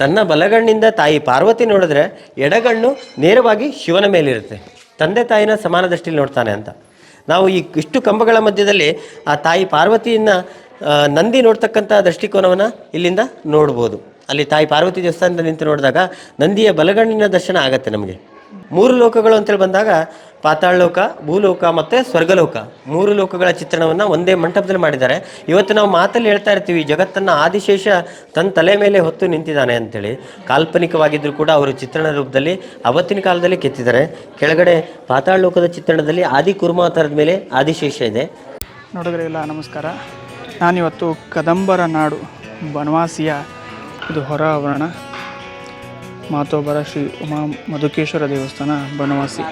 ತನ್ನ ಬಲಗಣ್ಣಿಂದ ತಾಯಿ ಪಾರ್ವತಿ ನೋಡಿದ್ರೆ ಎಡಗಣ್ಣು ನೇರವಾಗಿ ಶಿವನ ಮೇಲಿರುತ್ತೆ. ತಂದೆ ತಾಯಿನ ಸಮಾನ ದೃಷ್ಟಿಲಿ ನೋಡ್ತಾನೆ ಅಂತ. ನಾವು ಈ ಇಷ್ಟು ಕಂಬಗಳ ಮಧ್ಯದಲ್ಲಿ ಆ ತಾಯಿ ಪಾರ್ವತಿಯನ್ನ ನಂದಿ ನೋಡ್ತಕ್ಕಂಥ ದೃಷ್ಟಿಕೋನವನ್ನು ಇಲ್ಲಿಂದ ನೋಡ್ಬೋದು. ಅಲ್ಲಿ ತಾಯಿ ಪಾರ್ವತಿ ದೇವಸ್ಥಾನದ ನಿಂತು ನೋಡಿದಾಗ ನಂದಿಯ ಬಲಗಣ್ಣಿನ ದರ್ಶನ ಆಗತ್ತೆ ನಮಗೆ. ಮೂರು ಲೋಕಗಳು ಅಂತೇಳಿ ಬಂದಾಗ ಪಾತಾಳ ಲೋಕ ಭೂಲೋಕ ಮತ್ತು ಸ್ವರ್ಗಲೋಕ. ಮೂರು ಲೋಕಗಳ ಚಿತ್ರಣವನ್ನು ಒಂದೇ ಮಂಟಪದಲ್ಲಿ ಮಾಡಿದ್ದಾರೆ. ಇವತ್ತು ನಾವು ಮಾತಲ್ಲಿ ಹೇಳ್ತಾ ಇರ್ತೀವಿ, ಜಗತ್ತನ್ನು ಆದಿಶೇಷ ತನ್ನ ತಲೆ ಮೇಲೆ ಹೊತ್ತು ನಿಂತಿದ್ದಾನೆ ಅಂತೇಳಿ. ಕಾಲ್ಪನಿಕವಾಗಿದ್ದರೂ ಕೂಡ ಅವರು ಚಿತ್ರಣ ರೂಪದಲ್ಲಿ ಅವತ್ತಿನ ಕಾಲದಲ್ಲಿ ಕೆತ್ತಿದ್ದಾರೆ. ಕೆಳಗಡೆ ಪಾತಾಳ ಲೋಕದ ಚಿತ್ರಣದಲ್ಲಿ ಆದಿ ಕುರ್ಮಾವತಾರದ ಮೇಲೆ ಆದಿಶೇಷ ಇದೆ. ನೋಡಿದ್ರೆಲ್ಲ ನಮಸ್ಕಾರ. ನಾನಿವತ್ತು ಕದಂಬರ ನಾಡು ಬನವಾಸಿಯ ಇದು ಹೊರ ಆವರಣ ಮಾತೋಬರ ಶ್ರೀ ಉಮಾ ಮಧುಕೇಶ್ವರ ದೇವಸ್ಥಾನ ಬನವಾಸಿ.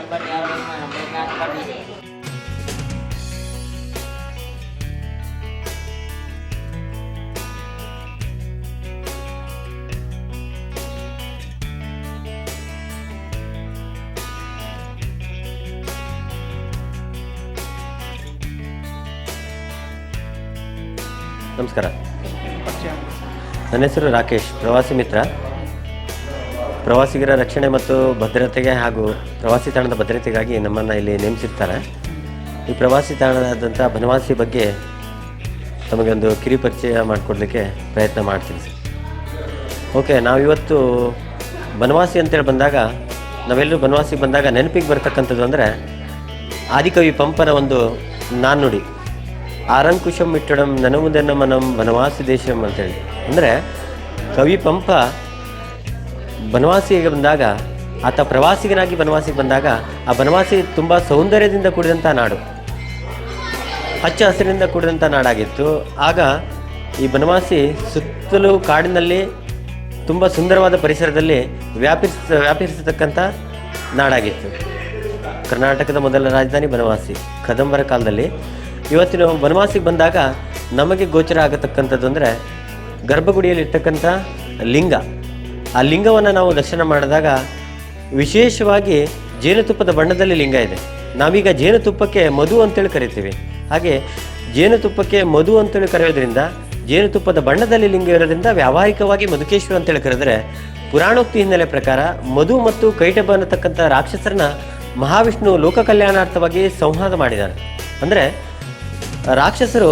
ನಮಸ್ಕಾರ. ನನ್ನ ಹೆಸರು ರಾಕೇಶ್ ಪ್ರವಾಸಿ ಮಿತ್ರ. ಪ್ರವಾಸಿಗರ ರಕ್ಷಣೆ ಮತ್ತು ಭದ್ರತೆಗೆ ಹಾಗೂ ಪ್ರವಾಸಿ ತಾಣದ ಭದ್ರತೆಗಾಗಿ ನಮ್ಮನ್ನು ಇಲ್ಲಿ ನೇಮಿಸಿರ್ತಾರೆ. ಈ ಪ್ರವಾಸಿ ತಾಣದಾದಂಥ ಬನವಾಸಿ ಬಗ್ಗೆ ತಮಗೆ ಒಂದು ಕಿರಿ ಪರಿಚಯ ಮಾಡಿಕೊಡ್ಲಿಕ್ಕೆ ಪ್ರಯತ್ನ ಮಾಡ್ತೀನಿ ಓಕೆ, ನಾವಿವತ್ತು ಬನವಾಸಿ ಅಂತೇಳಿ ಬಂದಾಗ, ನಾವೆಲ್ಲರೂ ಬನವಾಸಿಗೆ ಬಂದಾಗ ನೆನಪಿಗೆ ಬರ್ತಕ್ಕಂಥದ್ದು ಅಂದರೆ ಆದಿಕವಿ ಪಂಪನ ಒಂದು ನಾಣ್ಣುಡಿ ಆರಂಕುಶಂ ಇಟ್ಟಡಂ ನನಮುದೆನ್ನ ನಮ್ಮ ಬನವಾಸಿ ದೇಶಂ ಅಂತೇಳಿ. ಅಂದರೆ ಕವಿ ಪಂಪ ಬನವಾಸಿಗೆ ಬಂದಾಗ, ಆತ ಪ್ರವಾಸಿಗನಾಗಿ ಬನವಾಸಿಗೆ ಬಂದಾಗ, ಆ ಬನವಾಸಿ ತುಂಬ ಸೌಂದರ್ಯದಿಂದ ಕೂಡಿದಂಥ ನಾಡು. ಹಚ್ಚ ಹಸಿರಿನಿಂದ ಕೂಡಿದಂಥ ನಾಡಾಗಿತ್ತು. ಆಗ ಈ ಬನವಾಸಿ ಸುತ್ತಲೂ ಕಾಡಿನಲ್ಲಿ, ತುಂಬ ಸುಂದರವಾದ ಪರಿಸರದಲ್ಲಿ ವ್ಯಾಪಿಸ ವ್ಯಾಪಿಸತಕ್ಕಂಥ ನಾಡಾಗಿತ್ತು. ಕರ್ನಾಟಕದ ಮೊದಲ ರಾಜಧಾನಿ ಬನವಾಸಿ, ಕದಂಬರ ಕಾಲದಲ್ಲಿ. ಇವತ್ತಿನ ಬನವಾಸಿಗೆ ಬಂದಾಗ ನಮಗೆ ಗೋಚರ ಆಗತಕ್ಕಂಥದ್ದು ಅಂದರೆ ಗರ್ಭಗುಡಿಯಲ್ಲಿ ಇರ್ತಕ್ಕಂಥ ಲಿಂಗ. ಆ ಲಿಂಗವನ್ನು ನಾವು ದರ್ಶನ ಮಾಡಿದಾಗ ವಿಶೇಷವಾಗಿ ಜೇನುತುಪ್ಪದ ಬಣ್ಣದಲ್ಲಿ ಲಿಂಗ ಇದೆ. ನಾವೀಗ ಜೇನುತುಪ್ಪಕ್ಕೆ ಮಧು ಅಂತೇಳಿ ಕರಿತೀವಿ. ಹಾಗೆ ಜೇನುತುಪ್ಪಕ್ಕೆ ಮಧು ಅಂತೇಳಿ ಕರೆಯೋದ್ರಿಂದ ಜೇನುತುಪ್ಪದ ಬಣ್ಣದಲ್ಲಿ ಲಿಂಗ ಇರೋದ್ರಿಂದ ವ್ಯಾವಹಾರಿಕವಾಗಿ ಮಧುಕೇಶ್ವರ ಅಂತೇಳಿ ಕರೆದರೆ ಪುರಾಣೋಕ್ತಿ ಹಿನ್ನೆಲೆ ಪ್ರಕಾರ ಮಧು ಮತ್ತು ಕೈಟಬ ಅನ್ನತಕ್ಕಂಥ ರಾಕ್ಷಸರನ್ನ ಮಹಾವಿಷ್ಣು ಲೋಕ ಕಲ್ಯಾಣಾರ್ಥವಾಗಿ ಸಂವಾದ ಮಾಡಿದ್ದಾರೆ. ಅಂದರೆ ರಾಕ್ಷಸರು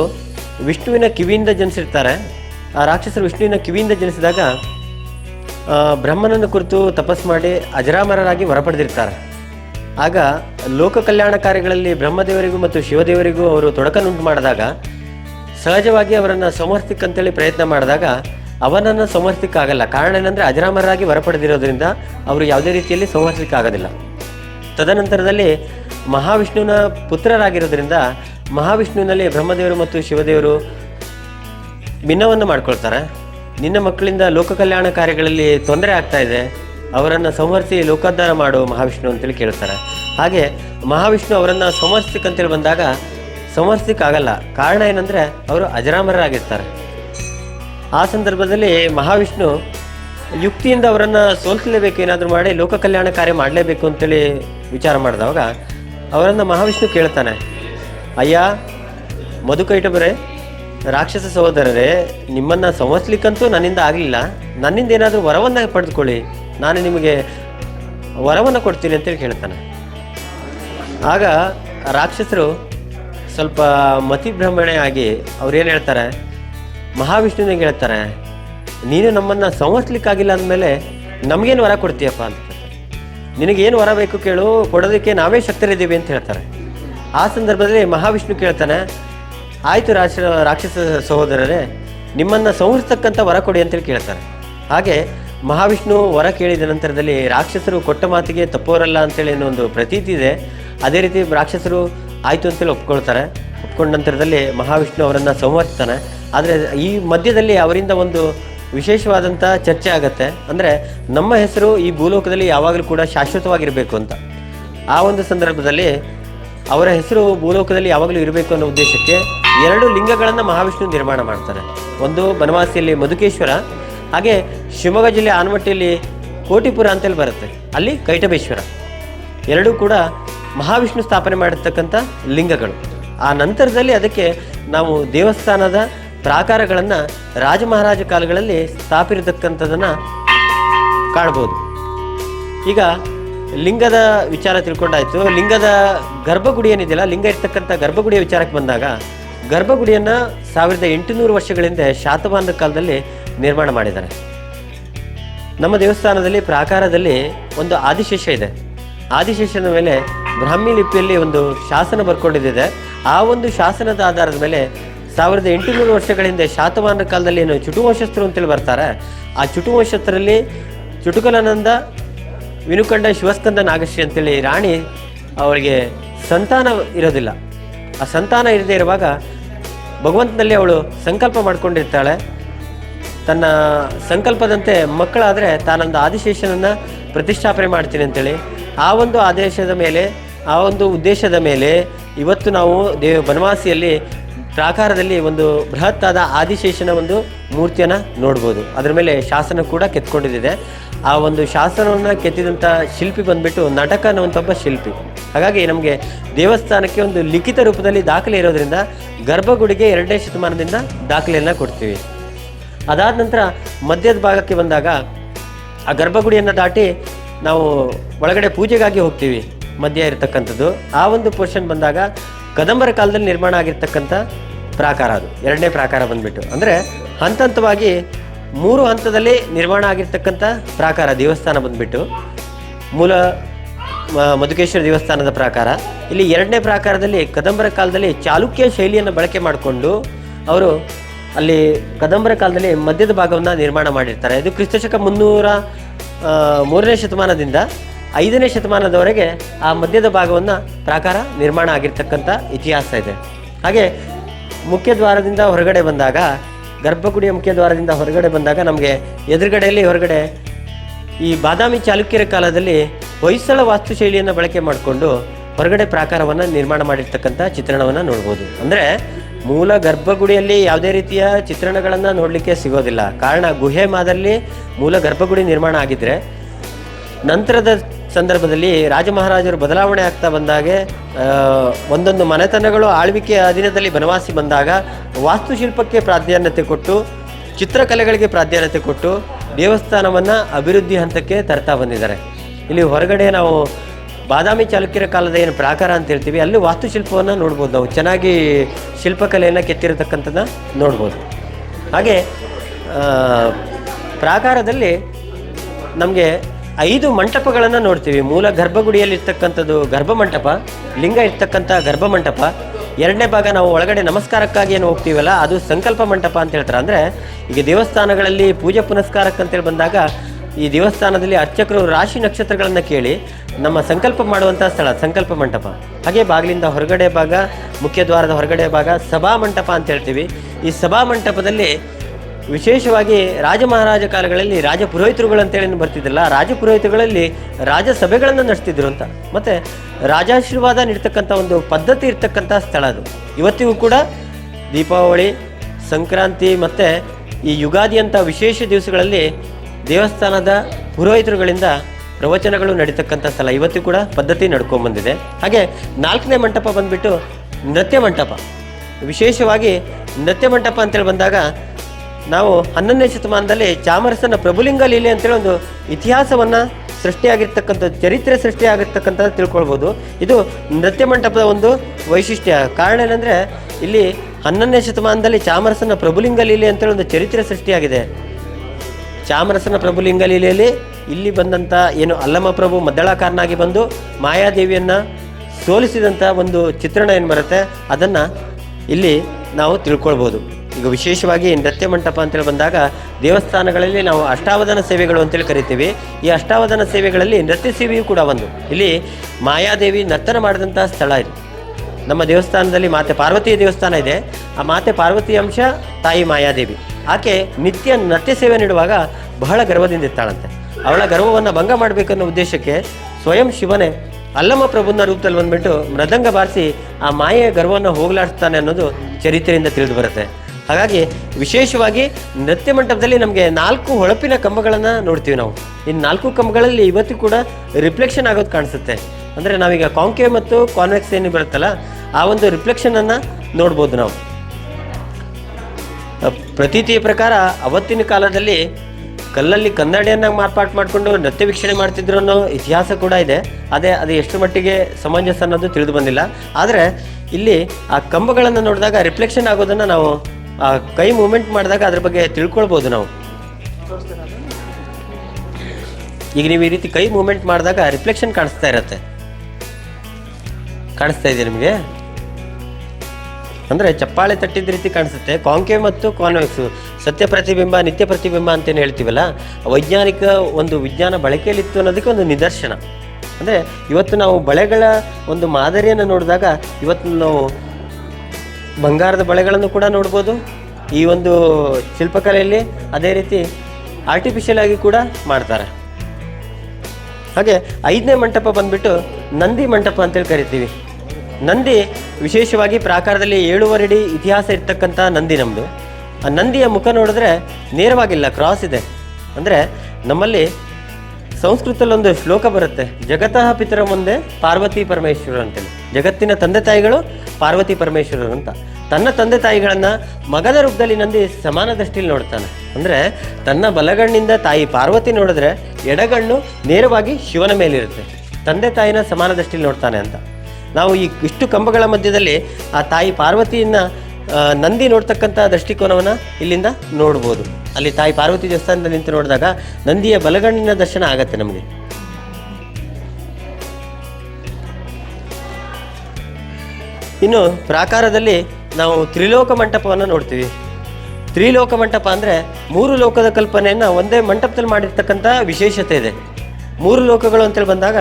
ವಿಷ್ಣುವಿನ ಕಿವಿಯಿಂದ ಜನಿಸಿರ್ತಾರೆ. ಆ ರಾಕ್ಷಸರು ವಿಷ್ಣುವಿನ ಕಿವಿಯಿಂದ ಜನಿಸಿದಾಗ ಬ್ರಹ್ಮನನ್ನು ಕುರಿತು ತಪಸ್ ಮಾಡಿ ಅಜರಾಮರರಾಗಿ ಹೊರಪಡೆದಿರ್ತಾರೆ. ಆಗ ಲೋಕ ಕಲ್ಯಾಣ ಕಾರ್ಯಗಳಲ್ಲಿ ಬ್ರಹ್ಮದೇವರಿಗೂ ಮತ್ತು ಶಿವದೇವರಿಗೂ ಅವರು ತೊಡಕನ್ನುಂಟು ಮಾಡಿದಾಗ, ಸಹಜವಾಗಿ ಅವರನ್ನು ಸಂವರ್ತಿಕ್ ಅಂತೇಳಿ ಪ್ರಯತ್ನ ಮಾಡಿದಾಗ ಅವನನ್ನು ಸಂವರ್ತಿಕ್ಕಾಗಲ್ಲ ಕಾರಣ ಏನಂದರೆ ಅಜರಾಮರರಾಗಿ ಹೊರಪಡೆದಿರೋದ್ರಿಂದ ಅವರು ಯಾವುದೇ ರೀತಿಯಲ್ಲಿ ಸಂವರ್ತಿಕ್ಕಾಗೋದಿಲ್ಲ ತದನಂತರದಲ್ಲಿ ಮಹಾವಿಷ್ಣುವಿನ ಪುತ್ರರಾಗಿರೋದ್ರಿಂದ ಮಹಾವಿಷ್ಣುವಿನಲ್ಲಿ ಬ್ರಹ್ಮದೇವರು ಮತ್ತು ಶಿವದೇವರು ಭಿನ್ನವನ್ನು ಮಾಡ್ಕೊಳ್ತಾರೆ. ನಿನ್ನ ಮಕ್ಕಳಿಂದ ಲೋಕ ಕಲ್ಯಾಣ ಕಾರ್ಯಗಳಲ್ಲಿ ತೊಂದರೆ ಆಗ್ತಾ ಇದೆ. ಅವರನ್ನು ಸಂವರಿಸಿ ಲೋಕೋದ್ಧಾರ ಮಾಡು ಮಹಾವಿಷ್ಣು ಅಂತೇಳಿ ಕೇಳ್ತಾರೆ. ಹಾಗೆ ಮಹಾವಿಷ್ಣು ಅವರನ್ನು ಸಂವರ್ಸಿಕ್ ಅಂತೇಳಿ ಬಂದಾಗ ಸಂವರ್ಸಿಕ್ ಆಗಲ್ಲ. ಕಾರಣ ಏನಂದರೆ ಅವರು ಅಜರಾಮರರಾಗಿರ್ತಾರೆ. ಆ ಸಂದರ್ಭದಲ್ಲಿ ಮಹಾವಿಷ್ಣು ಯುಕ್ತಿಯಿಂದ ಅವರನ್ನು ಸೋಲಿಸಲೇಬೇಕು, ಏನಾದರೂ ಮಾಡಿ ಲೋಕ ಕಲ್ಯಾಣ ಕಾರ್ಯ ಮಾಡಲೇಬೇಕು ಅಂತೇಳಿ ವಿಚಾರ ಮಾಡಿದವಾಗ ಅವರನ್ನು ಮಹಾವಿಷ್ಣು ಕೇಳ್ತಾನೆ. ಅಯ್ಯ, ಮಧುಕೈಟಬರೇ ರಾಕ್ಷಸ ಸಹೋದರರೇ, ನಿಮ್ಮನ್ನ ಸಂವರಿಸ್ಲಿಕ್ಕಂತೂ ನನ್ನಿಂದ ಆಗಲಿಲ್ಲ. ನನ್ನಿಂದ ಏನಾದರೂ ವರವನ್ನ ಪಡೆದುಕೊಳ್ಳಿ. ನಾನು ನಿಮಗೆ ವರವನ್ನು ಕೊಡ್ತೀನಿ ಅಂತೇಳಿ ಹೇಳ್ತಾನೆ. ಆಗ ರಾಕ್ಷಸರು ಸ್ವಲ್ಪ ಮತಿಭ್ರಮಣೆ ಆಗಿ ಅವ್ರು ಏನು ಹೇಳ್ತಾರೆ? ಮಹಾವಿಷ್ಣುವಿನಿಗೆ ಹೇಳ್ತಾರೆ, ನೀನು ನಮ್ಮನ್ನು ಸಂವರಿಸ್ಲಿಕ್ಕಾಗಿಲ್ಲ ಅಂದಮೇಲೆ ನಮಗೇನು ವರ ಕೊಡ್ತೀಯಪ್ಪ ಅಂತ. ನಿನಗೇನು ವರ ಬೇಕು ಕೇಳು, ಕೊಡೋದಕ್ಕೆ ನಾವೇ ಶಕ್ತರಿದ್ದೀವಿ ಅಂತ ಹೇಳ್ತಾರೆ. ಆ ಸಂದರ್ಭದಲ್ಲಿ ಮಹಾವಿಷ್ಣು ಕೇಳ್ತಾನೆ ಆಯಿತು ರಾಕ್ಷ ರಾಕ್ಷಸ ಸಹೋದರರೇ, ನಿಮ್ಮನ್ನು ಸಂಹರಿಸ್ತಕ್ಕಂಥ ವರ ಕೊಡಿ ಅಂತೇಳಿ ಕೇಳ್ತಾರೆ. ಹಾಗೆ ಮಹಾವಿಷ್ಣು ವರ ಕೇಳಿದ ನಂತರದಲ್ಲಿ ರಾಕ್ಷಸರು ಕೊಟ್ಟ ಮಾತಿಗೆ ತಪ್ಪೋರಲ್ಲ ಅಂತೇಳಿ ಏನೋ ಒಂದು ಪ್ರತೀತಿ ಇದೆ. ಅದೇ ರೀತಿ ರಾಕ್ಷಸರು ಆಯಿತು ಅಂತೇಳಿ ಒಪ್ಕೊಳ್ತಾರೆ. ಒಪ್ಕೊಂಡ ನಂತರದಲ್ಲಿ ಮಹಾವಿಷ್ಣು ಅವರನ್ನು ಸಂಹರಿಸ್ತಾನೆ. ಆದರೆ ಈ ಮಧ್ಯದಲ್ಲಿ ಅವರಿಂದ ಒಂದು ವಿಶೇಷವಾದಂಥ ಚರ್ಚೆ ಆಗುತ್ತೆ. ಅಂದರೆ ನಮ್ಮ ಹೆಸರು ಈ ಭೂಲೋಕದಲ್ಲಿ ಯಾವಾಗಲೂ ಕೂಡ ಶಾಶ್ವತವಾಗಿರಬೇಕು ಅಂತ. ಆ ಒಂದು ಸಂದರ್ಭದಲ್ಲಿ ಅವರ ಹೆಸರು ಭೂಲೋಕದಲ್ಲಿ ಯಾವಾಗಲೂ ಇರಬೇಕು ಅನ್ನೋ ಉದ್ದೇಶಕ್ಕೆ ಎರಡು ಲಿಂಗಗಳನ್ನು ಮಹಾವಿಷ್ಣು ನಿರ್ಮಾಣ ಮಾಡ್ತಾರೆ. ಒಂದು ಬನವಾಸಿಯಲ್ಲಿ ಮಧುಕೇಶ್ವರ, ಹಾಗೆ ಶಿವಮೊಗ್ಗ ಜಿಲ್ಲೆ ಆನಮಟ್ಟಿಯಲ್ಲಿ ಕೋಟಿಪುರ ಅಂತೇಳಿ ಬರುತ್ತೆ. ಅಲ್ಲಿ ಕೈಟಬೇಶ್ವರ. ಎರಡೂ ಕೂಡ ಮಹಾವಿಷ್ಣು ಸ್ಥಾಪನೆ ಮಾಡಿರ್ತಕ್ಕಂಥ ಲಿಂಗಗಳು. ಆ ನಂತರದಲ್ಲಿ ಅದಕ್ಕೆ ನಾವು ದೇವಸ್ಥಾನದ ಪ್ರಾಕಾರಗಳನ್ನು ರಾಜ ಮಹಾರಾಜ ಕಾಲಗಳಲ್ಲಿ ಸ್ಥಾಪಿರತಕ್ಕಂಥದ್ದನ್ನು ಕಾಣ್ಬೋದು. ಈಗ ಲಿಂಗದ ವಿಚಾರ ತಿಳ್ಕೊಂಡಾಯ್ತು. ಲಿಂಗದ ಗರ್ಭಗುಡಿ ಏನಿದೆಯಲ್ಲ, ಲಿಂಗ ಇರ್ತಕ್ಕಂಥ ಗರ್ಭಗುಡಿಯ ವಿಚಾರಕ್ಕೆ ಬಂದಾಗ ಗರ್ಭಗುಡಿಯನ್ನು ಸಾವಿರದ ಎಂಟುನೂರು ವರ್ಷಗಳ ಹಿಂದೆ ಶಾತವಾಹನದ ಕಾಲದಲ್ಲಿ ನಿರ್ಮಾಣ ಮಾಡಿದ್ದಾರೆ. ನಮ್ಮ ದೇವಸ್ಥಾನದಲ್ಲಿ ಪ್ರಾಕಾರದಲ್ಲಿ ಒಂದು ಆದಿಶೇಷ ಇದೆ. ಆದಿಶೇಷನ ಮೇಲೆ ಬ್ರಾಹ್ಮಿ ಲಿಪಿಯಲ್ಲಿ ಒಂದು ಶಾಸನ ಬರ್ಕೊಂಡಿದ್ದಿದೆ ಆ ಒಂದು ಶಾಸನದ ಆಧಾರದ ಮೇಲೆ ಸಾವಿರದ ಎಂಟುನೂರು ವರ್ಷಗಳ ಹಿಂದೆ ಶಾತವಾಹನ ಕಾಲದಲ್ಲಿ ಏನು ಚುಟುವಂಶಸ್ಥರು ಅಂತೇಳಿ ಬರ್ತಾರೆ. ಆ ಚುಟುವಂಶಸ್ಥರಲ್ಲಿ ಚುಟುಕಲಾನಂದ ವಿನುಕಂಡ ಶಿವಸ್ಕಂದ ನಾಗಶ್ರೀ ಅಂತೇಳಿ ರಾಣಿ ಅವಳಿಗೆ ಸಂತಾನ ಇರೋದಿಲ್ಲ. ಆ ಸಂತಾನ ಇರದೇ ಇರುವಾಗ ಭಗವಂತನಲ್ಲಿ ಅವಳು ಸಂಕಲ್ಪ ಮಾಡಿಕೊಂಡಿರ್ತಾಳೆ. ತನ್ನ ಸಂಕಲ್ಪದಂತೆ ಮಕ್ಕಳಾದರೆ ತಾನೊಂದು ಆದಿಶೇಷನನ್ನು ಪ್ರತಿಷ್ಠಾಪನೆ ಮಾಡ್ತೀನಿ ಅಂತೇಳಿ. ಆ ಒಂದು ಆದೇಶದ ಮೇಲೆ, ಆ ಒಂದು ಉದ್ದೇಶದ ಮೇಲೆ ಇವತ್ತು ನಾವು ದೇವ ಬನವಾಸಿಯಲ್ಲಿ ಪ್ರಾಕಾರದಲ್ಲಿ ಒಂದು ಬೃಹತ್ತಾದ ಆದಿಶೇಷನ ಒಂದು ಮೂರ್ತಿಯನ್ನು ನೋಡ್ಬೋದು. ಅದರ ಮೇಲೆ ಶಾಸನ ಕೂಡ ಕೆತ್ಕೊಂಡಿದೆ. ಆ ಒಂದು ಶಾಸನವನ್ನು ಕೆತ್ತಿದಂಥ ಶಿಲ್ಪಿ ಬಂದ್ಬಿಟ್ಟು ನಟಕ ಅನ್ನುವಂಥ ಒಬ್ಬ ಶಿಲ್ಪಿ. ಹಾಗಾಗಿ ನಮಗೆ ದೇವಸ್ಥಾನಕ್ಕೆ ಒಂದು ಲಿಖಿತ ರೂಪದಲ್ಲಿ ದಾಖಲೆ ಇರೋದರಿಂದ ಗರ್ಭಗುಡಿಗೆ ಎರಡನೇ ಶತಮಾನದಿಂದ ದಾಖಲೆಯನ್ನು ಕೊಡ್ತೀವಿ. ಅದಾದ ನಂತರ ಮಧ್ಯದ ಭಾಗಕ್ಕೆ ಬಂದಾಗ ಆ ಗರ್ಭಗುಡಿಯನ್ನು ದಾಟಿ ನಾವು ಒಳಗಡೆ ಪೂಜೆಗಾಗಿ ಹೋಗ್ತೀವಿ. ಮಧ್ಯ ಇರತಕ್ಕಂಥದ್ದು. ಆ ಒಂದು ಪೋರ್ಷನ್ ಬಂದಾಗ ಕದಂಬರ ಕಾಲದಲ್ಲಿ ನಿರ್ಮಾಣ ಆಗಿರ್ತಕ್ಕಂಥ ಪ್ರಾಕಾರ ಅದು, ಎರಡನೇ ಪ್ರಾಕಾರ ಬಂದ್ಬಿಟ್ಟು. ಅಂದರೆ ಹಂತ ಹಂತವಾಗಿ ಮೂರು ಹಂತದಲ್ಲಿ ನಿರ್ಮಾಣ ಆಗಿರ್ತಕ್ಕಂಥ ಪ್ರಾಕಾರ ದೇವಸ್ಥಾನ ಬಂದ್ಬಿಟ್ಟು, ಮೂಲ ಮಧುಕೇಶ್ವರ ದೇವಸ್ಥಾನದ ಪ್ರಾಕಾರ. ಇಲ್ಲಿ ಎರಡನೇ ಪ್ರಾಕಾರದಲ್ಲಿ ಕದಂಬರ ಕಾಲದಲ್ಲಿ ಚಾಲುಕ್ಯ ಶೈಲಿಯನ್ನು ಬಳಕೆ ಮಾಡಿಕೊಂಡು ಅವರು ಅಲ್ಲಿ ಕದಂಬರ ಕಾಲದಲ್ಲಿ ಮಧ್ಯದ ಭಾಗವನ್ನು ನಿರ್ಮಾಣ ಮಾಡಿರ್ತಾರೆ. ಇದು ಕ್ರಿಸ್ತಶಕ ಮುನ್ನೂರ ಮೂರನೇ ಶತಮಾನದಿಂದ ಐದನೇ ಶತಮಾನದವರೆಗೆ ಆ ಮಧ್ಯದ ಭಾಗವನ್ನು ಪ್ರಾಕಾರ ನಿರ್ಮಾಣ ಆಗಿರ್ತಕ್ಕಂಥ ಇತಿಹಾಸ ಇದೆ. ಹಾಗೆ ಮುಖ್ಯ ದ್ವಾರದಿಂದ ಹೊರಗಡೆ ಬಂದಾಗ, ಗರ್ಭಗುಡಿಯ ಮುಖ್ಯ ದ್ವಾರದಿಂದ ಹೊರಗಡೆ ಬಂದಾಗ ನಮಗೆ ಎದುರುಗಡೆಯಲ್ಲಿ ಹೊರಗಡೆ ಈ ಬಾದಾಮಿ ಚಾಲುಕ್ಯರ ಕಾಲದಲ್ಲಿ ಹೊಯ್ಸಳ ವಾಸ್ತುಶೈಲಿಯನ್ನು ಬಳಕೆ ಮಾಡಿಕೊಂಡು ಹೊರಗಡೆ ಪ್ರಾಕಾರವನ್ನು ನಿರ್ಮಾಣ ಮಾಡಿರ್ತಕ್ಕಂಥ ಚಿತ್ರಣವನ್ನು ನೋಡ್ಬೋದು. ಅಂದರೆ ಮೂಲ ಗರ್ಭಗುಡಿಯಲ್ಲಿ ಯಾವುದೇ ರೀತಿಯ ಚಿತ್ರಣಗಳನ್ನು ನೋಡಲಿಕ್ಕೆ ಸಿಗೋದಿಲ್ಲ. ಕಾರಣ ಗುಹೆ ಮಾದಲ್ಲಿ ಮೂಲ ಗರ್ಭಗುಡಿ ನಿರ್ಮಾಣ ಆಗಿದ್ದರೆ ನಂತರದ ಸಂದರ್ಭದಲ್ಲಿ ರಾಜ ಮಹಾರಾಜರು ಬದಲಾವಣೆ ಆಗ್ತಾ ಬಂದಾಗೆ ಒಂದೊಂದು ಮನೆತನಗಳು ಆಳ್ವಿಕೆಯ ಅಧೀನದಲ್ಲಿ ಬನವಾಸಿ ಬಂದಾಗ ವಾಸ್ತುಶಿಲ್ಪಕ್ಕೆ ಪ್ರಾಧಾನ್ಯತೆ ಕೊಟ್ಟು, ಚಿತ್ರಕಲೆಗಳಿಗೆ ಪ್ರಾಧಾನ್ಯತೆ ಕೊಟ್ಟು ದೇವಸ್ಥಾನವನ್ನು ಅಭಿವೃದ್ಧಿ ಹಂತಕ್ಕೆ ತರ್ತಾ ಬಂದಿದ್ದಾರೆ. ಇಲ್ಲಿ ಹೊರಗಡೆ ನಾವು ಬಾದಾಮಿ ಚಾಲುಕ್ಯರ ಕಾಲದ ಏನು ಪ್ರಾಕಾರ ಅಂತ ಹೇಳ್ತೀವಿ, ಅಲ್ಲಿ ವಾಸ್ತುಶಿಲ್ಪವನ್ನು ನೋಡ್ಬೋದು ನಾವು. ಚೆನ್ನಾಗಿ ಶಿಲ್ಪಕಲೆಯನ್ನು ಕೆತ್ತಿರತಕ್ಕಂಥದ್ದನ್ನ ನೋಡ್ಬೋದು. ಹಾಗೆ ಪ್ರಾಕಾರದಲ್ಲಿ ನಮಗೆ ಐದು ಮಂಟಪಗಳನ್ನು ನೋಡ್ತೀವಿ. ಮೂಲ ಗರ್ಭಗುಡಿಯಲ್ಲಿರ್ತಕ್ಕಂಥದ್ದು ಗರ್ಭ ಮಂಟಪ, ಲಿಂಗ ಇರ್ತಕ್ಕಂಥ ಗರ್ಭ ಮಂಟಪ. ಎರಡನೇ ಭಾಗ ನಾವು ಒಳಗಡೆ ನಮಸ್ಕಾರಕ್ಕಾಗಿ ಏನು ಹೋಗ್ತೀವಲ್ಲ, ಅದು ಸಂಕಲ್ಪ ಮಂಟಪ ಅಂತ ಹೇಳ್ತಾರೆ. ಅಂದರೆ ಈಗ ದೇವಸ್ಥಾನಗಳಲ್ಲಿ ಪೂಜೆ ಪುನಸ್ಕಾರಕ್ಕೆ ಅಂತೇಳಿ ಬಂದಾಗ ಈ ದೇವಸ್ಥಾನದಲ್ಲಿ ಅರ್ಚಕರು ರಾಶಿ ನಕ್ಷತ್ರಗಳನ್ನು ಕೇಳಿ ನಮ್ಮ ಸಂಕಲ್ಪ ಮಾಡುವಂಥ ಸ್ಥಳ, ಸಂಕಲ್ಪ ಮಂಟಪ. ಹಾಗೆ ಬಾಗಿಲಿಂದ ಹೊರಗಡೆ ಭಾಗ, ಮುಖ್ಯ ದ್ವಾರದ ಹೊರಗಡೆ ಭಾಗ ಸಭಾ ಮಂಟಪ ಅಂತ ಹೇಳ್ತೀವಿ. ಈ ಸಭಾ ಮಂಟಪದಲ್ಲಿ ವಿಶೇಷವಾಗಿ ರಾಜ ಮಹಾರಾಜ ಕಾಲಗಳಲ್ಲಿ ರಾಜ ಪುರೋಹಿತರುಗಳು ಅಂತೇಳಿ ಬರ್ತಿದ್ರಲ್ಲ ರಾಜ ಪುರೋಹಿತರುಗಳಲ್ಲಿ ರಾಜ ಸಭೆಗಳನ್ನು ನಡೆಸ್ತಿದ್ರು ಅಂತ. ಮತ್ತು ರಾಜಾಶೀರ್ವಾದ ನೀಡ್ತಕ್ಕಂಥ ಒಂದು ಪದ್ಧತಿ ಇರ್ತಕ್ಕಂಥ ಸ್ಥಳ ಅದು. ಇವತ್ತಿಗೂ ಕೂಡ ದೀಪಾವಳಿ, ಸಂಕ್ರಾಂತಿ ಮತ್ತು ಈ ಯುಗಾದಿ ಅಂತ ವಿಶೇಷ ದಿವಸಗಳಲ್ಲಿ ದೇವಸ್ಥಾನದ ಪುರೋಹಿತರುಗಳಿಂದ ಪ್ರವಚನಗಳು ನಡೀತಕ್ಕಂಥ ಸ್ಥಳ. ಇವತ್ತು ಕೂಡ ಪದ್ಧತಿ ನಡ್ಕೊಂಬಂದಿದೆ. ಹಾಗೆ ನಾಲ್ಕನೇ ಮಂಟಪ ಬಂದ್ಬಿಟ್ಟು ನೃತ್ಯ ಮಂಟಪ. ವಿಶೇಷವಾಗಿ ನೃತ್ಯ ಮಂಟಪ ಅಂತೇಳಿ ಬಂದಾಗ ನಾವು ಹನ್ನೊಂದನೇ ಶತಮಾನದಲ್ಲಿ ಚಾಮರಸನ ಪ್ರಭುಲಿಂಗ ಲೀಲೆ ಅಂತೇಳಿ ಒಂದು ಇತಿಹಾಸವನ್ನು ಸೃಷ್ಟಿಯಾಗಿರ್ತಕ್ಕಂಥ, ಚರಿತ್ರೆ ಸೃಷ್ಟಿಯಾಗಿರ್ತಕ್ಕಂಥದ್ದು ತಿಳ್ಕೊಳ್ಬೋದು. ಇದು ನೃತ್ಯ ಮಂಟಪದ ಒಂದು ವೈಶಿಷ್ಟ್ಯ. ಕಾರಣ ಏನಂದರೆ, ಇಲ್ಲಿ ಹನ್ನೊಂದನೇ ಶತಮಾನದಲ್ಲಿ ಚಾಮರಸನ ಪ್ರಭುಲಿಂಗ ಲೀಲೆ ಅಂತೇಳಿ ಒಂದು ಚರಿತ್ರೆ ಸೃಷ್ಟಿಯಾಗಿದೆ. ಚಾಮರಸನ ಪ್ರಭುಲಿಂಗ ಲೀಲೆಯಲ್ಲಿ ಇಲ್ಲಿ ಬಂದಂಥ ಏನು ಅಲ್ಲಮ್ಮ ಪ್ರಭು ಮದ್ದಳಕಾರನಾಗಿ ಬಂದು ಮಾಯಾದೇವಿಯನ್ನು ಸೋಲಿಸಿದಂಥ ಒಂದು ಚಿತ್ರಣ ಏನು ಬರುತ್ತೆ, ಅದನ್ನು ಇಲ್ಲಿ ನಾವು ತಿಳ್ಕೊಳ್ಬೋದು. ಈಗ ವಿಶೇಷವಾಗಿ ನೃತ್ಯ ಮಂಟಪ ಅಂತೇಳಿ ಬಂದಾಗ ದೇವಸ್ಥಾನಗಳಲ್ಲಿ ನಾವು ಅಷ್ಟಾವಧಾನ ಸೇವೆಗಳು ಅಂತೇಳಿ ಕರಿತೀವಿ. ಈ ಅಷ್ಟಾವಧಾನ ಸೇವೆಗಳಲ್ಲಿ ನೃತ್ಯ ಸೇವೆಯೂ ಕೂಡ ಒಂದು. ಇಲ್ಲಿ ಮಾಯಾದೇವಿ ನರ್ತನ ಮಾಡಿದಂಥ ಸ್ಥಳ ಇದು. ನಮ್ಮ ದೇವಸ್ಥಾನದಲ್ಲಿ ಮಾತೆ ಪಾರ್ವತಿಯ ದೇವಸ್ಥಾನ ಇದೆ. ಆ ಮಾತೆ ಪಾರ್ವತಿ ಅಂಶ ತಾಯಿ ಮಾಯಾದೇವಿ. ಆಕೆ ನಿತ್ಯ ನೃತ್ಯ ಸೇವೆ ನೀಡುವಾಗ ಬಹಳ ಗರ್ವದಿಂದ ಇರ್ತಾಳಂತೆ. ಅವಳ ಗರ್ವವನ್ನು ಭಂಗ ಮಾಡಬೇಕನ್ನೋ ಉದ್ದೇಶಕ್ಕೆ ಸ್ವಯಂ ಶಿವನೇ ಅಲ್ಲಮ ಪ್ರಭುನ ರೂಪದಲ್ಲಿ ಬಂದ್ಬಿಟ್ಟು ಮೃದಂಗ ಬಾರಿಸಿ ಆ ಮಾಯೆಯ ಗರ್ವವನ್ನು ಹೋಗಲಾಡಿಸ್ತಾನೆ ಅನ್ನೋದು ಚರಿತ್ರೆಯಿಂದ ತಿಳಿದು ಬರುತ್ತೆ. ಹಾಗಾಗಿ ವಿಶೇಷವಾಗಿ ನೃತ್ಯ ಮಂಟಪದಲ್ಲಿ ನಮಗೆ ನಾಲ್ಕು ಹೊಳಪಿನ ಕಂಬಗಳನ್ನು ನೋಡ್ತೀವಿ ನಾವು. ಈ ನಾಲ್ಕು ಕಂಬಗಳಲ್ಲಿ ಇವತ್ತು ಕೂಡ ರಿಫ್ಲೆಕ್ಷನ್ ಆಗೋದು ಕಾಣಿಸುತ್ತೆ. ಅಂದರೆ ನಾವೀಗ ಕಾಂಕೆ ಮತ್ತು ಕಾನ್ವೆಕ್ಸ್ ಏನು ಬರುತ್ತಲ್ಲ, ಆ ಒಂದು ರಿಫ್ಲೆಕ್ಷನನ್ನು ನೋಡ್ಬೋದು ನಾವು. ಪ್ರತೀತಿಯ ಪ್ರಕಾರ ಅವತ್ತಿನ ಕಾಲದಲ್ಲಿ ಕಲ್ಲಲ್ಲಿ ಕನ್ನಡಿಯನ್ನ ಮಾರ್ಪಾಟ್ ಮಾಡಿಕೊಂಡು ನೃತ್ಯ ವೀಕ್ಷಣೆ ಮಾಡ್ತಿದ್ರು ಅನ್ನೋ ಇತಿಹಾಸ ಕೂಡ ಇದೆ. ಅದೇ, ಅದು ಎಷ್ಟು ಮಟ್ಟಿಗೆ ಸಮಂಜಸ ಅನ್ನೋದು ತಿಳಿದು ಬಂದಿಲ್ಲ. ಆದರೆ ಇಲ್ಲಿ ಆ ಕಂಬಗಳನ್ನು ನೋಡಿದಾಗ ರಿಫ್ಲೆಕ್ಷನ್ ಆಗೋದನ್ನು ನಾವು ಆ ಕೈ ಮೂಮೆಂಟ್ ಮಾಡಿದಾಗ ಅದ್ರ ಬಗ್ಗೆ ತಿಳ್ಕೊಳ್ಬೋದು ನಾವು. ಈಗ ನೀವು ಈ ರೀತಿ ಕೈ ಮೂಮೆಂಟ್ ಮಾಡಿದಾಗ ರಿಫ್ಲೆಕ್ಷನ್ ಕಾಣಿಸ್ತಾ ಇರತ್ತೆ. ಕಾಣಿಸ್ತಾ ಇದೆ ನಿಮಗೆ? ಅಂದರೆ ಚಪ್ಪಾಳೆ ತಟ್ಟಿದ ರೀತಿ ಕಾಣಿಸುತ್ತೆ. ಕಾಂಕೇವ್ ಮತ್ತು ಕಾನ್ವೆಕ್ಸು, ಸತ್ಯ ಪ್ರತಿಬಿಂಬ, ನಿತ್ಯ ಪ್ರತಿಬಿಂಬ ಅಂತೇನು ಹೇಳ್ತೀವಲ್ಲ, ವೈಜ್ಞಾನಿಕ ಒಂದು ವಿಜ್ಞಾನ ಬಳಕೆಯಲ್ಲಿತ್ತು ಅನ್ನೋದಕ್ಕೆ ಒಂದು ನಿದರ್ಶನ. ಅಂದರೆ ಇವತ್ತು ನಾವು ಬಳೆಗಳ ಒಂದು ಮಾದರಿಯನ್ನು ನೋಡಿದಾಗ ಇವತ್ತು ನಾವು ಬಂಗಾರದ ಬಳೆಗಳನ್ನು ಕೂಡ ನೋಡ್ಬೋದು. ಈ ಒಂದು ಶಿಲ್ಪಕಲೆಯಲ್ಲಿ ಅದೇ ರೀತಿ ಆರ್ಟಿಫಿಷಿಯಲ್ ಆಗಿ ಕೂಡ ಮಾಡ್ತಾರೆ. ಹಾಗೆ ಐದನೇ ಮಂಟಪ ಬಂದ್ಬಿಟ್ಟು ನಂದಿ ಮಂಟಪ ಅಂತೇಳಿ ಕರಿತೀವಿ. ನಂದಿ ವಿಶೇಷವಾಗಿ ಪ್ರಾಕಾರದಲ್ಲಿ ಏಳುವರೆ ಅಡಿ ಇತಿಹಾಸ ಇರ್ತಕ್ಕಂಥ ನಂದಿ ನಮ್ಮದು ಆ ನಂದಿಯ ಮುಖ ನೋಡಿದ್ರೆ ನೇರವಾಗಿಲ್ಲ ಕ್ರಾಸ್ ಇದೆ. ಅಂದರೆ ನಮ್ಮಲ್ಲಿ ಸಂಸ್ಕೃತದಲ್ಲೊಂದು ಶ್ಲೋಕ ಬರುತ್ತೆ, ಜಗತಃ ಪಿತರ ಮುಂದೆ ಪಾರ್ವತಿ ಪರಮೇಶ್ವರ ಅಂತೇಳಿ. ಜಗತ್ತಿನ ತಂದೆ ತಾಯಿಗಳು ಪಾರ್ವತಿ ಪರಮೇಶ್ವರರು ಅಂತ. ತನ್ನ ತಂದೆ ತಾಯಿಗಳನ್ನು ಮಗದ ರೂಪದಲ್ಲಿ ನಂದಿ ಸಮಾನ ದೃಷ್ಟಿಯಲ್ಲಿ ನೋಡ್ತಾನೆ. ಅಂದರೆ ತನ್ನ ಬಲಗಣ್ಣಿಂದ ತಾಯಿ ಪಾರ್ವತಿ ನೋಡಿದ್ರೆ ಎಡಗಣ್ಣು ನೇರವಾಗಿ ಶಿವನ ಮೇಲಿರುತ್ತೆ. ತಂದೆ ತಾಯಿನ ಸಮಾನ ದೃಷ್ಟಿಯಲ್ಲಿ ನೋಡ್ತಾನೆ ಅಂತ. ನಾವು ಈ ಇಷ್ಟು ಕಂಬಗಳ ಮಧ್ಯದಲ್ಲಿ ಆ ತಾಯಿ ಪಾರ್ವತಿಯನ್ನ ನಂದಿ ನೋಡ್ತಕ್ಕಂಥ ದೃಷ್ಟಿಕೋನವನ್ನು ಇಲ್ಲಿಂದ ನೋಡ್ಬೋದು. ಅಲ್ಲಿ ತಾಯಿ ಪಾರ್ವತಿ ದೇವಸ್ಥಾನದಲ್ಲಿ ನಿಂತು ನೋಡಿದಾಗ ನಂದಿಯ ಬಲಗಣ್ಣಿನ ದರ್ಶನ ಆಗತ್ತೆ ನಮಗೆ. ಇನ್ನು ಪ್ರಾಕಾರದಲ್ಲಿ ನಾವು ತ್ರಿಲೋಕ ಮಂಟಪವನ್ನು ನೋಡ್ತೀವಿ. ತ್ರಿಲೋಕ ಮಂಟಪ ಅಂದರೆ ಮೂರು ಲೋಕದ ಕಲ್ಪನೆಯನ್ನು ಒಂದೇ ಮಂಟಪದಲ್ಲಿ ಮಾಡಿರ್ತಕ್ಕಂಥ ವಿಶೇಷತೆ ಇದೆ. ಮೂರು ಲೋಕಗಳು ಅಂತೇಳಿ ಬಂದಾಗ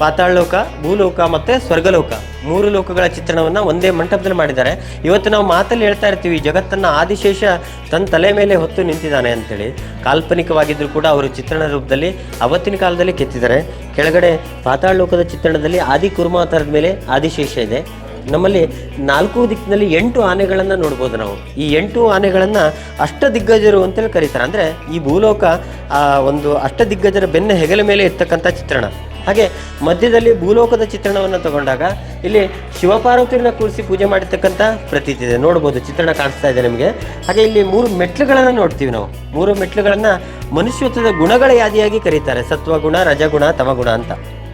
ಪಾತಾಳ ಲೋಕ ಭೂಲೋಕ ಮತ್ತು ಸ್ವರ್ಗಲೋಕ. ಮೂರು ಲೋಕಗಳ ಚಿತ್ರಣವನ್ನು ಒಂದೇ ಮಂಟಪದಲ್ಲಿ ಮಾಡಿದ್ದಾರೆ. ಇವತ್ತು ನಾವು ಮಾತಲ್ಲಿ ಹೇಳ್ತಾ ಇರ್ತೀವಿ, ಜಗತ್ತನ್ನು ಆದಿಶೇಷ ತನ್ನ ತಲೆ ಮೇಲೆ ಹೊತ್ತು ನಿಂತಿದ್ದಾನೆ ಅಂತೇಳಿ. ಕಾಲ್ಪನಿಕವಾಗಿದ್ದರೂ ಕೂಡ ಅವರು ಚಿತ್ರಣ ರೂಪದಲ್ಲಿ ಅವತ್ತಿನ ಕಾಲದಲ್ಲಿ ಕೆತ್ತಿದ್ದಾರೆ. ಕೆಳಗಡೆ ಪಾತಾಳ ಲೋಕದ ಚಿತ್ರಣದಲ್ಲಿ ಆದಿ ಕುರ್ಮಾವತಾರದ ಮೇಲೆ ಆದಿಶೇಷ ಇದೆ. ನಮ್ಮಲ್ಲಿ ನಾಲ್ಕು ದಿಕ್ಕಿನಲ್ಲಿ ಎಂಟು ಆನೆಗಳನ್ನು ನೋಡ್ಬೋದು ನಾವು. ಈ ಎಂಟು ಆನೆಗಳನ್ನು ಅಷ್ಟದಿಗ್ಗಜರು ಅಂತೇಳಿ ಕರೀತಾರೆ. ಅಂದರೆ ಈ ಭೂಲೋಕ, ಆ, ಒಂದು ಅಷ್ಟದಿಗ್ಗಜರ ಬೆನ್ನ ಹೆಗಲ ಮೇಲೆ ಇರ್ತಕ್ಕಂಥ ಚಿತ್ರಣ. ಹಾಗೆ ಮಧ್ಯದಲ್ಲಿ ಭೂಲೋಕದ ಚಿತ್ರಣವನ್ನು ತಗೊಂಡಾಗ ಇಲ್ಲಿ ಶಿವಪಾರ್ವತಿಯನ್ನ ಕೂರಿಸಿ ಪೂಜೆ ಮಾಡಿರ್ತಕ್ಕಂಥ ಪ್ರತೀತಿ ಇದೆ. ನೋಡ್ಬೋದು, ಚಿತ್ರಣ ಕಾಣಿಸ್ತಾ ಇದೆ ನಿಮಗೆ. ಹಾಗೆ ಇಲ್ಲಿ ಮೂರು ಮೆಟ್ಲುಗಳನ್ನು ನೋಡ್ತೀವಿ ನಾವು. ಮೂರು ಮೆಟ್ಲುಗಳನ್ನು ಮನುಷ್ಯತ್ವದ ಗುಣಗಳ ಯಾದಿಯಾಗಿ ಕರೀತಾರೆ. ಸತ್ವಗುಣ, ರಜಗುಣ, ತಮಗುಣ ಅಂತ.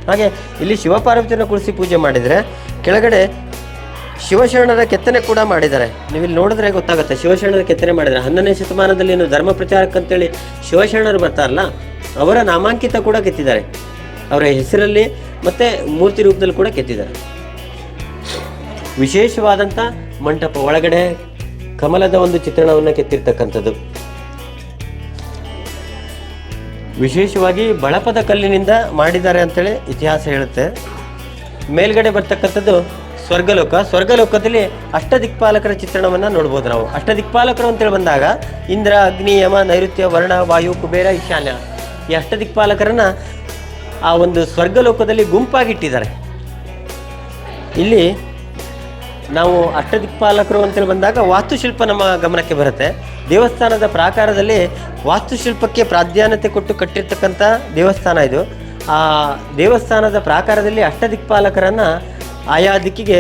ಹಾಗೆ ಇಲ್ಲಿ ಶಿವಪಾರ್ವತಿಯನ್ನು ಕೂರಿಸಿ ಪೂಜೆ ಮಾಡಿದರೆ ಕೆಳಗಡೆ ಶಿವಶರಣರ ಕೆತ್ತನೆ ಕೂಡ ಮಾಡಿದ್ದಾರೆ. ನೀವು ಇಲ್ಲಿ ನೋಡಿದ್ರೆ ಗೊತ್ತಾಗುತ್ತೆ ಶಿವಶರಣರ ಕೆತ್ತನೆ ಮಾಡಿದ್ದಾರೆ. ಹನ್ನೊಂದನೇ ಶತಮಾನದಲ್ಲಿ ಏನು ಧರ್ಮ ಪ್ರಚಾರಕ್ಕಂತೇಳಿ ಶಿವಶರಣರು ಬರ್ತಾರಲ್ಲ, ಅವರ ನಾಮಾಂಕಿತ ಕೂಡ ಕೆತ್ತಿದ್ದಾರೆ. ಅವರ ಹೆಸರಲ್ಲಿ ಮತ್ತೆ ಮೂರ್ತಿ ರೂಪದಲ್ಲಿ ಕೂಡ ಕೆತ್ತಿದ್ದಾರೆ. ವಿಶೇಷವಾದಂಥ ಮಂಟಪ ಒಳಗಡೆ ಕಮಲದ ಒಂದು ಚಿತ್ರಣವನ್ನು ಕೆತ್ತಿರ್ತಕ್ಕಂಥದ್ದು. ವಿಶೇಷವಾಗಿ ಬಳಪದ ಕಲ್ಲಿನಿಂದ ಮಾಡಿದ್ದಾರೆ ಅಂತೇಳಿ ಇತಿಹಾಸ ಹೇಳುತ್ತೆ. ಮೇಲ್ಗಡೆ ಬರ್ತಕ್ಕಂಥದ್ದು ಸ್ವರ್ಗಲೋಕ. ಸ್ವರ್ಗಲೋಕದಲ್ಲಿ ಅಷ್ಟದಿಕ್ಪಾಲಕರ ಚಿತ್ರಣವನ್ನು ನೋಡ್ಬೋದು ನಾವು. ಅಷ್ಟದಿಕ್ಪಾಲಕರು ಅಂತೇಳಿ ಬಂದಾಗ ಇಂದ್ರ, ಅಗ್ನಿ, ಯಮ, ನೈಋತ್ಯ, ವರ್ಣ, ವಾಯು, ಕುಬೇರ, ಈಶಾನ್ಯ. ಈ ಅಷ್ಟದಿಕ್ಪಾಲಕರನ್ನ ಆ ಒಂದು ಸ್ವರ್ಗಲೋಕದಲ್ಲಿ ಗುಂಪಾಗಿಟ್ಟಿದ್ದಾರೆ. ಇಲ್ಲಿ ನಾವು ಅಷ್ಟದಿಕ್ಪಾಲಕರು ಅಂತೇಳಿ ಬಂದಾಗ ವಾಸ್ತುಶಿಲ್ಪ ನಮ್ಮ ಗಮನಕ್ಕೆ ಬರುತ್ತೆ. ದೇವಸ್ಥಾನದ ಪ್ರಾಕಾರದಲ್ಲಿ ವಾಸ್ತುಶಿಲ್ಪಕ್ಕೆ ಪ್ರಾಧಾನ್ಯತೆ ಕೊಟ್ಟು ಕಟ್ಟಿರ್ತಕ್ಕಂಥ ದೇವಸ್ಥಾನ ಇದು. ಆ ದೇವಸ್ಥಾನದ ಪ್ರಾಕಾರದಲ್ಲಿ ಅಷ್ಟದಿಕ್ಪಾಲಕರನ್ನು ಆಯಾ ದಿಕ್ಕಿಗೆ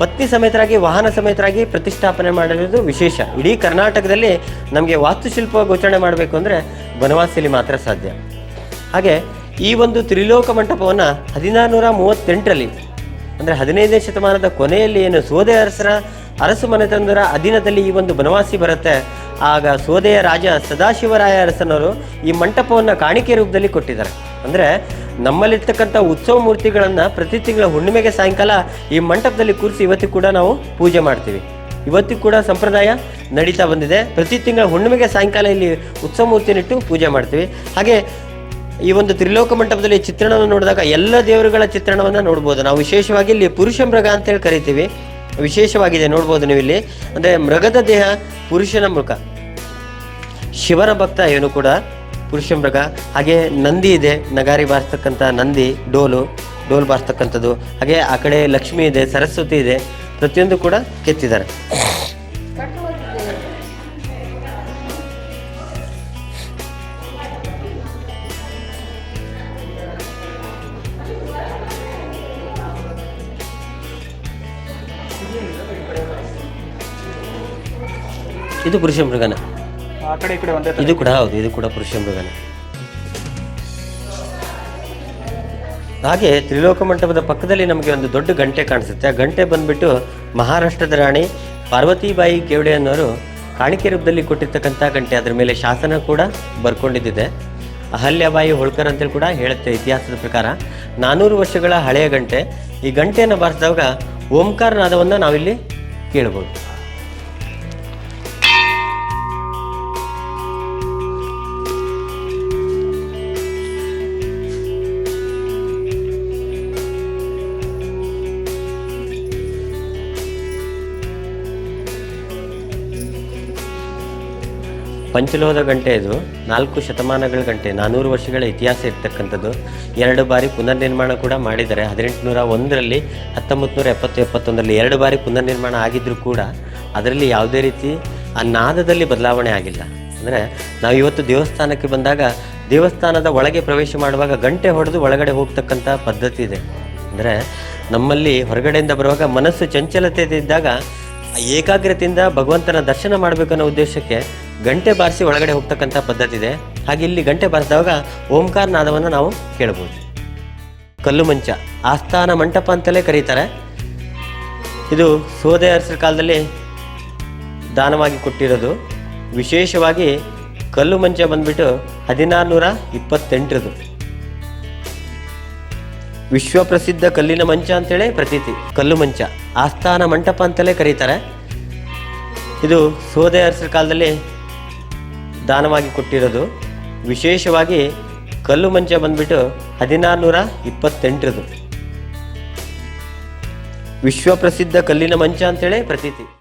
ಪತ್ನಿ ಸಮೇತರಾಗಿ, ವಾಹನ ಸಮೇತರಾಗಿ ಪ್ರತಿಷ್ಠಾಪನೆ ಮಾಡಿರೋದು ವಿಶೇಷ. ಇಡೀ ಕರ್ನಾಟಕದಲ್ಲಿ ನಮಗೆ ವಾಸ್ತುಶಿಲ್ಪ ಗೋಚರಣೆ ಮಾಡಬೇಕು ಅಂದರೆ ಬನವಾಸಿಯಲ್ಲಿ ಮಾತ್ರ ಸಾಧ್ಯ. ಹಾಗೆ ಈ ಒಂದು ತ್ರಿಲೋಕ ಮಂಟಪವನ್ನು ಹದಿನಾರುನೂರ ಮೂವತ್ತೆಂಟರಲ್ಲಿ, ಅಂದರೆ ಹದಿನೈದನೇ ಶತಮಾನದ ಕೊನೆಯಲ್ಲಿ ಏನು ಸೋದೆ ಅರಸರ, ಅರಸು ಮನೆತಂದರ ಅಧೀನದಲ್ಲಿ ಈ ಒಂದು ಬನವಾಸಿ ಬರುತ್ತೆ, ಆಗ ಸೋದೆಯ ರಾಜ ಸದಾಶಿವರಾಯ ಅರಸನವರು ಈ ಮಂಟಪವನ್ನು ಕಾಣಿಕೆ ರೂಪದಲ್ಲಿ ಕೊಟ್ಟಿದ್ದಾರೆ. ಅಂದರೆ ನಮ್ಮಲ್ಲಿರ್ತಕ್ಕಂಥ ಉತ್ಸವ ಮೂರ್ತಿಗಳನ್ನು ಪ್ರತಿ ತಿಂಗಳ ಹುಣ್ಣಿಮೆಗೆ ಸಾಯಂಕಾಲ ಈ ಮಂಟಪದಲ್ಲಿ ಕೂರಿಸಿ ಇವತ್ತಿಗೂ ಕೂಡ ನಾವು ಪೂಜೆ ಮಾಡ್ತೀವಿ. ಇವತ್ತಿಗೂ ಕೂಡ ಸಂಪ್ರದಾಯ ನಡೀತಾ ಬಂದಿದೆ. ಪ್ರತಿ ತಿಂಗಳ ಹುಣ್ಣಿಮೆಗೆ ಸಾಯಂಕಾಲ ಇಲ್ಲಿ ಉತ್ಸವ ಮೂರ್ತಿನಿಟ್ಟು ಪೂಜೆ ಮಾಡ್ತೀವಿ. ಹಾಗೆ ಈ ಒಂದು ತ್ರಿಲೋಕ ಮಂಟಪದಲ್ಲಿ ಚಿತ್ರಣವನ್ನು ನೋಡಿದಾಗ ಎಲ್ಲ ದೇವರುಗಳ ಚಿತ್ರಣವನ್ನು ನೋಡ್ಬೋದು. ನಾವು ವಿಶೇಷವಾಗಿ ಇಲ್ಲಿ ಪುರುಷ ಮೃಗ ಅಂತೇಳಿ ಕರಿತೀವಿ. ವಿಶೇಷವಾಗಿದೆ, ನೋಡ್ಬೋದು ನೀವು ಇಲ್ಲಿ ಅಂದರೆ ಮೃಗದ ದೇಹ, ಪುರುಷನ ಮೃಗ. ಶಿವನ ಭಕ್ತ ಇವನು ಕೂಡ ಪುರುಷ ಮೃಗ, ಹಾಗೆ ನಂದಿ ಇದೆ, ನಗಾರಿ ಬಾರಿಸ್ತಕ್ಕಂಥ ನಂದಿ, ಡೋಲು, ಡೋಲ್ ಬಾರಿಸ್ತಕ್ಕಂಥದ್ದು. ಹಾಗೆ ಆ ಕಡೆ ಲಕ್ಷ್ಮಿ ಇದೆ, ಸರಸ್ವತಿ ಇದೆ, ಪ್ರತಿಯೊಂದು ಕೂಡ ಕೆತ್ತಿದ್ದಾರೆ. ಇದು ಪುರುಷ ಮೃಗನ. ಇದು ಕೂಡ ಹೌದು, ಇದು ಕೂಡ ಪುರುಷ ಮೃಗನೇ. ಹಾಗೆ ತ್ರಿಲೋಕ ಮಂಟಪದ ಪಕ್ಕದಲ್ಲಿ ನಮಗೆ ಒಂದು ದೊಡ್ಡ ಗಂಟೆ ಕಾಣಿಸುತ್ತೆ. ಆ ಗಂಟೆ ಬಂದ್ಬಿಟ್ಟು ಮಹಾರಾಷ್ಟ್ರದ ರಾಣಿ ಪಾರ್ವತಿಬಾಯಿ ಕೇವಡೆ ಅನ್ನೋರು ಕಾಣಿಕೆ ರೂಪದಲ್ಲಿ ಕೊಟ್ಟಿರ್ತಕ್ಕಂಥ ಗಂಟೆ. ಅದರ ಮೇಲೆ ಶಾಸನ ಕೂಡ ಬರ್ಕೊಂಡಿದ್ದಿದೆ. ಅಹಲ್ಯಬಾಯಿ ಹೋಳ್ಕರ್ ಅಂತೇಳಿ ಕೂಡ ಹೇಳುತ್ತೆ ಇತಿಹಾಸದ ಪ್ರಕಾರ. ನಾನ್ನೂರು ವರ್ಷಗಳ ಹಳೆಯ ಗಂಟೆ. ಈ ಗಂಟೆಯನ್ನು ಬಾರಿಸಿದಾಗ ಓಂಕಾರ ನಾದವನ್ನು ನಾವಿಲ್ಲಿ ಕೇಳ್ಬೋದು. ಪಂಚಲೋಹದ ಗಂಟೆ ಇದು. ನಾಲ್ಕು ಶತಮಾನಗಳ ಗಂಟೆ ನಾನ್ನೂರು ವರ್ಷಗಳ ಇತಿಹಾಸ ಇರ್ತಕ್ಕಂಥದ್ದು. ಎರಡು ಬಾರಿ ಪುನರ್ನಿರ್ಮಾಣ ಕೂಡ ಮಾಡಿದ್ದಾರೆ. ಹದಿನೆಂಟುನೂರ ಒಂದರಲ್ಲಿ ಹತ್ತೊಂಬತ್ತು ನೂರ ಎಪ್ಪತ್ತು, ಎಪ್ಪತ್ತೊಂದರಲ್ಲಿ ಎರಡು ಬಾರಿ ಪುನರ್ನಿರ್ಮಾಣ ಆಗಿದ್ದರೂ ಕೂಡ ಅದರಲ್ಲಿ ಯಾವುದೇ ರೀತಿ ಆ ನಾದದಲ್ಲಿ ಬದಲಾವಣೆ ಆಗಿಲ್ಲ. ಅಂದರೆ ನಾವು ಇವತ್ತು ದೇವಸ್ಥಾನಕ್ಕೆ ಬಂದಾಗ ದೇವಸ್ಥಾನದ ಒಳಗೆ ಪ್ರವೇಶ ಮಾಡುವಾಗ ಗಂಟೆ ಹೊಡೆದು ಒಳಗಡೆ ಹೋಗ್ತಕ್ಕಂಥ ಪದ್ಧತಿ ಇದೆ. ಅಂದರೆ ನಮ್ಮಲ್ಲಿ ಹೊರಗಡೆಯಿಂದ ಬರುವಾಗ ಮನಸ್ಸು ಚಂಚಲತೆ ಇದ್ದಾಗ ಏಕಾಗ್ರತೆಯಿಂದ ಭಗವಂತನ ದರ್ಶನ ಮಾಡಬೇಕನ್ನೋ ಉದ್ದೇಶಕ್ಕೆ ಗಂಟೆ ಬಾರಿಸಿ ಒಳಗಡೆ ಹೋಗ್ತಕ್ಕಂಥ ಪದ್ಧತಿ ಇದೆ. ಹಾಗೆ ಇಲ್ಲಿ ಗಂಟೆ ಬಾರಿಸಿದಾಗ ಓಂಕಾರ ನಾದವನ್ನು ನಾವು ಕೇಳ್ಬೋದು. ಕಲ್ಲು ಮಂಚ, ಆಸ್ಥಾನ ಮಂಟಪ ಅಂತಲೇ ಕರೀತಾರೆ. ಇದು ಸೋದೆ ಅರಸರ ಕಾಲದಲ್ಲಿ ದಾನವಾಗಿ ಕೊಟ್ಟಿರೋದು. ವಿಶೇಷವಾಗಿ ಕಲ್ಲು ಮಂಚ ಬಂದ್ಬಿಟ್ಟು ಹದಿನಾರು ನೂರ ಇಪ್ಪತ್ತೆಂಟರದು. ವಿಶ್ವ ಪ್ರಸಿದ್ಧ ಕಲ್ಲಿನ ಮಂಚ ಅಂತೇಳಿ ಪ್ರತೀತಿ, ಕಲ್ಲು ಮಂಚ. ಆಸ್ಥಾನ ಮಂಟಪ ಅಂತಲೇ ಕರೀತಾರೆ. ಇದು ಸೋದೆ ಅರಸರ ಕಾಲದಲ್ಲಿ ದಾನವಾಗಿ ಕೊಟ್ಟಿರೋದು. ವಿಶೇಷವಾಗಿ ಕಲ್ಲು ಮಂಚ ಬಂದ್ಬಿಟ್ಟು ಹದಿನಾರು ನೂರ ಇಪ್ಪತ್ತೆಂಟರದು. ವಿಶ್ವ ಪ್ರಸಿದ್ಧ ಕಲ್ಲಿನ ಮಂಚ ಅಂತೇಳಿ ಪ್ರತೀತಿ.